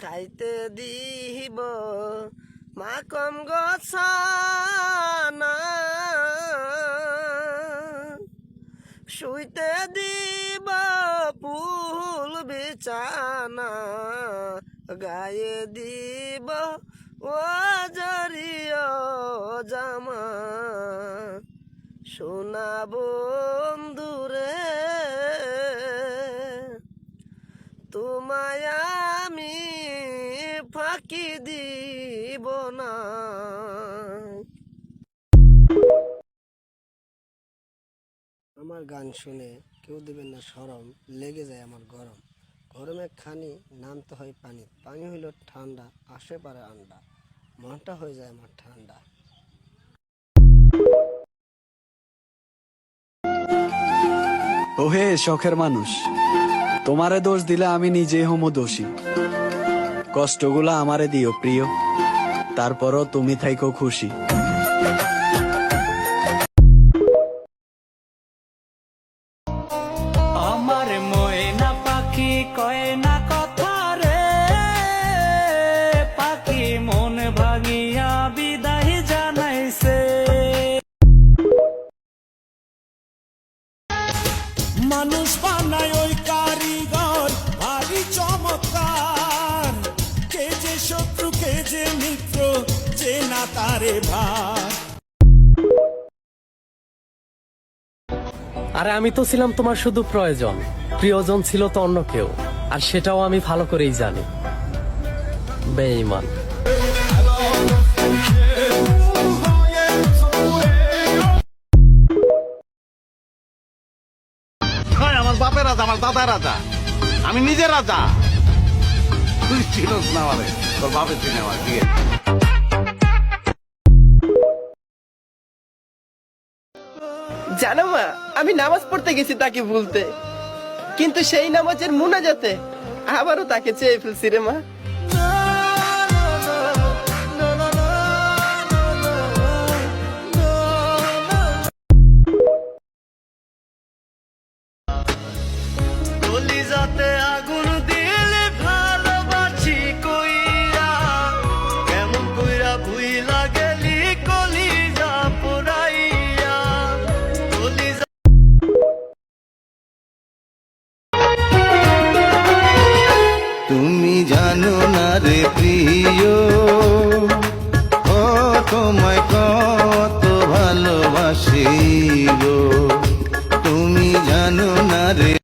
খাইতে দিব। মাকম গছানা। শুইতে দিব ফুল বিছানা। গায়ে দিব ও জরিয় জামা। সোনা বন্ধুরে, তোমায় ফাঁকি দিব না। আমার গান শুনে কেউ দেবেন না সরম, লেগে যায় আমার গরম। গরমে খানি নামতে হয় পানি পানি হইল ঠান্ডা, আসে পারে আন্ডা। মনটা হয়ে যায় আমার ঠান্ডা। ওহে শখের মানুষ, তোমারে দোষ দিলে আমি নিজে হমো দোষী। কষ্টগুলা আমারে দিও, প্রিয়। তারপরও তুমি থাইকো খুশি। কয় না পাখি মন ভাঙিয়া জানাইছে। মানুষ বানায় ওই কারিগর, ভারী চমৎকার। তারে ভার আরে আমি তো ছিলাম তোমার শুধু প্রয়োজন। প্রিয়জন ছিল তো অন্য কেউ আর সেটাও আমি ভালো করেই জানি। বেঈমান। হয় আমার বাপের রাজা আমার দাদা রাজা। আমি নিজে রাজা। তুই চিনস না আমারে তোর বাপের চিনে আমার জানো মা, আমি নামাজ পড়তে গেছি তাকে ভুলতে। কিন্তু সেই নামাজের মুনাজাতে আবারও তাকে চেয়ে ফেলছি রে মা। যাতে জানো না রে প্রিয়? ও তোমায় কত ভালোবাসি তুমি জানো না রে